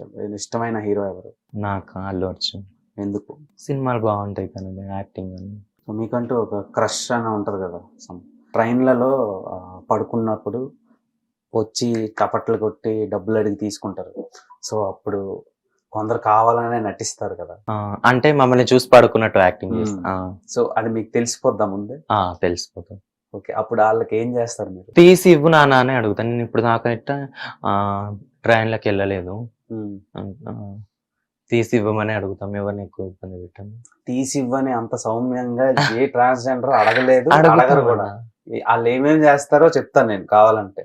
చెప్ప- ఇష్టమైన హీరో ఎవరు? నాకు? అల్లు అర్జున్. ఎందుకు? సినిమాలు బాగుంటాయి కదండి యాక్టింగ్ అని సో మీకంటూ ఒక క్రష్ అని ఉంటది కదా some ట్రైన్లలో పడుకున్నప్పుడు వచ్చి చప్పట్లు కొట్టి డబ్బులు అడిగి తీసుకుంటారు. సో అప్పుడు కొందరు కావాలనే నటిస్తారు కదా. అంటే మమ్మల్ని చూసి పడుకున్నట్టు యాక్టింగ్ సో అది మీకు తెలిసిపోద్దా ముందే? తెలిసిపోతుంది. ఓకే అప్పుడు వాళ్ళకి ఏం చేస్తారు మీరు? తీసి ఇవ్వు నాన్న అని అడుగుతాను. నేను ఇప్పుడు దాకా ట్రైన్లోకి వెళ్ళలేదు. తీసి ఇవ్వమని అడుగుతాం ఎవరిని ఎక్కువ ఇబ్బంది పెట్టాను తీసి ఇవ్వని అంత సౌమ్యంగా ఏ ట్రాన్స్జెండర్ అడగలేదు అడగరు కూడా. వాళ్ళు ఏమేం చేస్తారో చెప్తాను నేను కావాలంటే.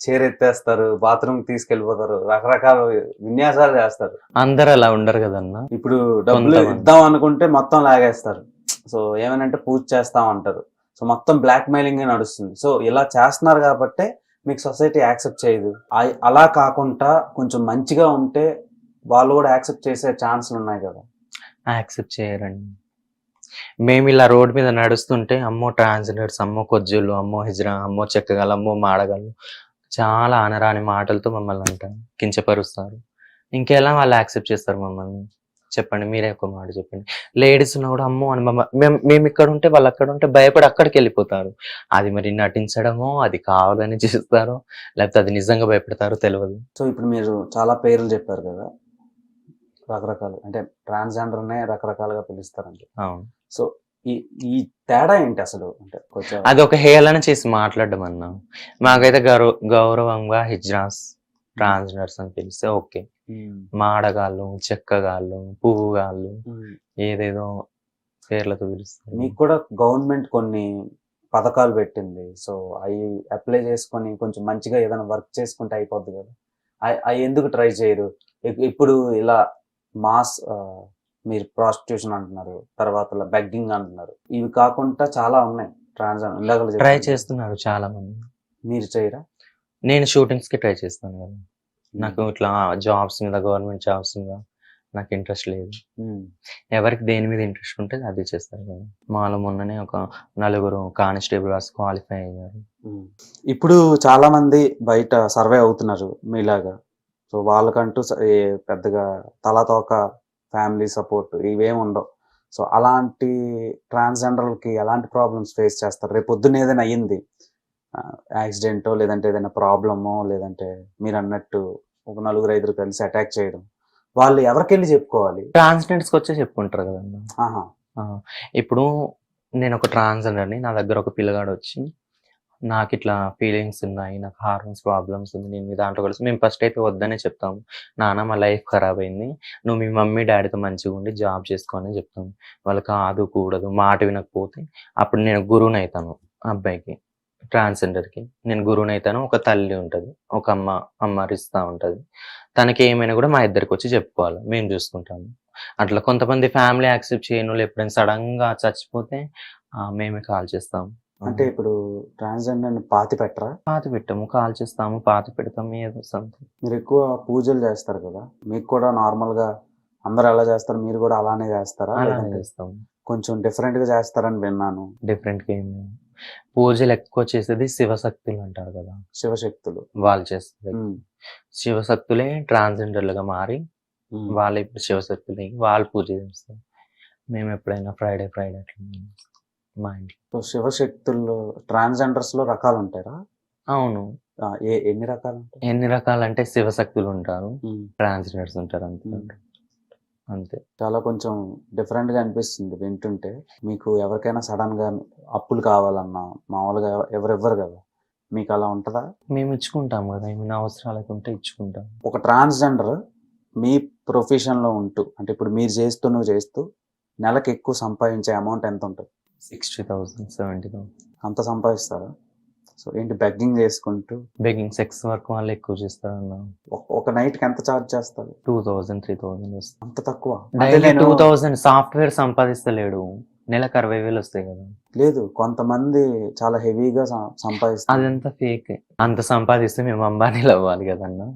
చీర ఎత్తేస్తారు బాత్రూమ్ తీసుకెళ్ళిపోతారు రకరకాల విన్యాసాలు చేస్తారు. అందరు అలా ఉండరు కదన్నా. ఇప్పుడు డబ్బులు. ఇద్దాం అనుకుంటే మొత్తం లాగేస్తారు. సో ఏమనంటే పూజ చేస్తాం అంటారు. సో మొత్తం బ్లాక్ మెయిలింగ్ నడుస్తుంది. సో ఇలా చేస్తున్నారు కాబట్టి మీకు సొసైటీ యాక్సెప్ట్ చేయదు. అలా కాకుండా కొంచెం మంచిగా ఉంటే వాళ్ళు కూడా యాక్సెప్ట్ చేసే ఛాన్స్లు ఉన్నాయి కదా. యాక్సెప్ట్ చేయరండి. మేము ఇలా రోడ్ మీద నడుస్తుంటే అమ్మో ట్రాన్స్జెండర్స్ అమ్మో కొజ్జులు అమ్మో హిజ్రా అమ్మో చెక్కగలు అమ్మో మాడగలు చాలా అనరాని మాటలతో మమ్మల్ని అంటారు కించపరుస్తారు. ఇంకెలా వాళ్ళు యాక్సెప్ట్ చేస్తారు మమ్మల్ని? చెప్పండి మీరే ఒక మాట చెప్పండి. లేడీస్ ఉన్నా కూడా అమ్మో అని మేము మేము ఇక్కడ ఉంటే వాళ్ళు అక్కడ ఉంటే భయపడి అక్కడికి వెళ్ళిపోతారు. అది మరి నటించడమో అది కావాలని చేస్తారో లేకపోతే అది నిజంగా భయపెడతారో తెలియదు సో ఇప్పుడు మీరు చాలా పేర్లు చెప్పారు కదా రకరకాలు. అంటే ట్రాన్స్జెండర్ నే రకరకాలుగా పిలుస్తారండి. అవును. సో ఈ ఈ తేడా ఏంటి అసలు? అంటే కొంచెం అది ఒక హేళన చేసి మాట్లాడడం అన్నా. మాకైతే గౌరవ గౌరవంగా హిజ్రాస్ ట్రాన్స్జెండర్స్ అని పిలిస్తే ఓకే. మాడగాళ్ళు చెక్కగాళ్ళు పువ్వుగాళ్ళు. ఏదేదో పేర్లతో పిలుస్తారు. మీకు కూడా గవర్నమెంట్ కొన్ని పథకాలు పెట్టింది. సో అవి అప్లై చేసుకొని కొంచెం మంచిగా ఏదైనా వర్క్ చేసుకుంటే అయిపోద్ది కదా. అవి ఎందుకు ట్రై చేయరు? ఇప్- ఇప్పుడు ఇలా మాస్ మీరు ప్రాస్టిట్యూషన్ అంటున్నారు తర్వాత బెగ్గింగ్ అంటున్నారు. ఇవి కాకుండా చాలా ఉన్నాయి. ట్రాన్స్ ట్రై చేస్తున్నారు. చాలా మంది మీరు చేయరా? నేను షూటింగ్స్కి ట్రై చేస్తాను కదా. నాకు ఇట్లా జాబ్స్ మీద గవర్నమెంట్ జాబ్స్ మీద నాకు ఇంట్రెస్ట్ లేదు. ఉమ్, ఎవరికి దేని మీద ఇంట్రెస్ట్ ఉంటే అది చేస్తారు కదా. మాలో మొన్ననే ఒక నలుగురు కానిస్టేబుల్ క్వాలిఫై అయ్యారు. ఉమ్. ఇప్పుడు చాలా మంది బయట సర్వే అవుతున్నారు మీలాగా. సో వాళ్ళకంటూ పెద్దగా తలతోక ఫ్యామిలీ సపోర్ట్ ఇవేం ఉండవు. సో అలాంటి ట్రాన్స్జెండర్లకి ఎలాంటి ప్రాబ్లమ్స్ ఫేస్ చేస్తారు? రేపు పొద్దున్న ఏదైనా అయ్యింది. యాక్సిడెంటో లేదంటే ఏదైనా ప్రాబ్లమో లేదంటే మీరు అన్నట్టు ఒక నలుగురు ఐదుగురు కలిసి అటాక్ చేయడం. వాళ్ళు ఎవరికెళ్ళి చెప్పుకోవాలి? ట్రాన్స్జెండర్స్కి వచ్చే చెప్పుకుంటారు ఆహా. ఆ, ఇప్పుడు నేను ఒక ట్రాన్స్జెండర్ని నా దగ్గర ఒక పిల్లగాడు వచ్చి నాకు ఇట్లా ఫీలింగ్స్ ఉన్నాయి నాకు హార్మోన్స్ ప్రాబ్లమ్స్ ఉంది నేను మీ దాంట్లో కలిసి మేము ఫస్ట్ అయితే వద్దనే చెప్తాము. నాన్న మా లైఫ్ ఖరాబ్ అయింది. నువ్వు మీ మమ్మీ డాడీతో మంచిగా ఉండి జాబ్ చేసుకోని చెప్తాను వాళ్ళు కాదు కూడదు మాట వినకపోతే అప్పుడు నేను గురువుని అవుతాను ఆ అబ్బాయికి. ట్రాన్స్జెండర్కి. నేను గురువుని అవుతాను ఒక తల్లి ఉంటుంది ఒక అమ్మ అమ్మరిస్తూ ఉంటుంది. తనకి ఏమైనా కూడా మా ఇద్దరికి వచ్చి చెప్పుకోవాలి మేము చూసుకుంటాము. అట్లా కొంతమంది ఫ్యామిలీ యాక్సెప్ట్ చేయను వాళ్ళు ఎప్పుడైనా సడన్గా చచ్చిపోతే మేమే కాల్ చేస్తాం. అంటే ఇప్పుడు ట్రాన్స్జెండర్ పాతి పెట్టరా? పాతి పెట్టాము కాల్ చేస్తాము పాతి పెడతాము ఏదో సంథింగ్. మీరు ఎక్కువ పూజలు చేస్తారు కదా మీకు కూడా నార్మల్గా అందరు ఎలా చేస్తారు మీరు కూడా అలానే చేస్తారా? అలానే చేస్తాము. కొంచెం డిఫరెంట్గా చేస్తారని విన్నాను. డిఫరెంట్గా ఏం. పూజలు ఎక్కువ చేసేది శివశక్తులు అంటారు కదా. శివశక్తులు. వాళ్ళు చేస్తారు శివశక్తులే ట్రాన్స్జెండర్లుగా మారి. వాళ్ళు ఇప్పుడు శివశక్తులే వాళ్ళు పూజ చేస్తారు. మేము ఎప్పుడైనా ఫ్రైడే ఫ్రైడే అట్లా మా ఇంట్లో. సో శివశక్తుల్లో ట్రాన్స్జెండర్స్లో రకాలు ఉంటారా అవును ఎన్ని రకాలు ఎన్ని రకాలంటే శివశక్తులు ఉంటారు. ట్రాన్స్జెండర్స్ ఉంటారు అంతే. అంతే. చాలా కొంచెం డిఫరెంట్గా అనిపిస్తుంది వింటుంటే. మీకు ఎవరికైనా సడన్గా అప్పులు కావాలన్నా మామూలుగా ఎవరెవ్వరు కదా. మీకు అలా ఉంటుందా? మేము ఇచ్చుకుంటాం కదా ఏమైనా అవసరాలకు ఉంటే ఇచ్చుకుంటాం. ఒక ట్రాన్స్జెండర్ మీ ప్రొఫెషన్లో ఉంటూ అంటే ఇప్పుడు మీరు చేస్తూ నువ్వు చేస్తూ నెలకు ఎక్కువ సంపాదించే అమౌంట్ ఎంత ఉంటుంది సిక్స్టీ థౌసండ్ సెవెంటీ థౌసండ్. అంత సంపాదిస్తారా? సో ఏంటి బెగ్గింగ్ చేసుకుంటూ బెగ్గింగ్ సెక్స్ వర్క్ వాళ్ళు ఎక్కువ చేస్తారన్న. ఒక- నైట్కి ఎంత చార్జ్ చేస్తారు? టూ థౌసండ్ త్రీ థౌసండ్ వస్తుంది అంత తక్కువ. డైలీ టూ థౌసండ్ సాఫ్ట్వేర్ సంపాదిస్తలేడు. నెలకు అరవై వేలు వస్తాయి కదా. లేదు కొంతమంది చాలా హెవీగా సంపాదిస్తారు. అదంతా ఫేక్ అంత సంపాదిస్తే మేము అంబానీలు అవ్వాలి కదన్నా.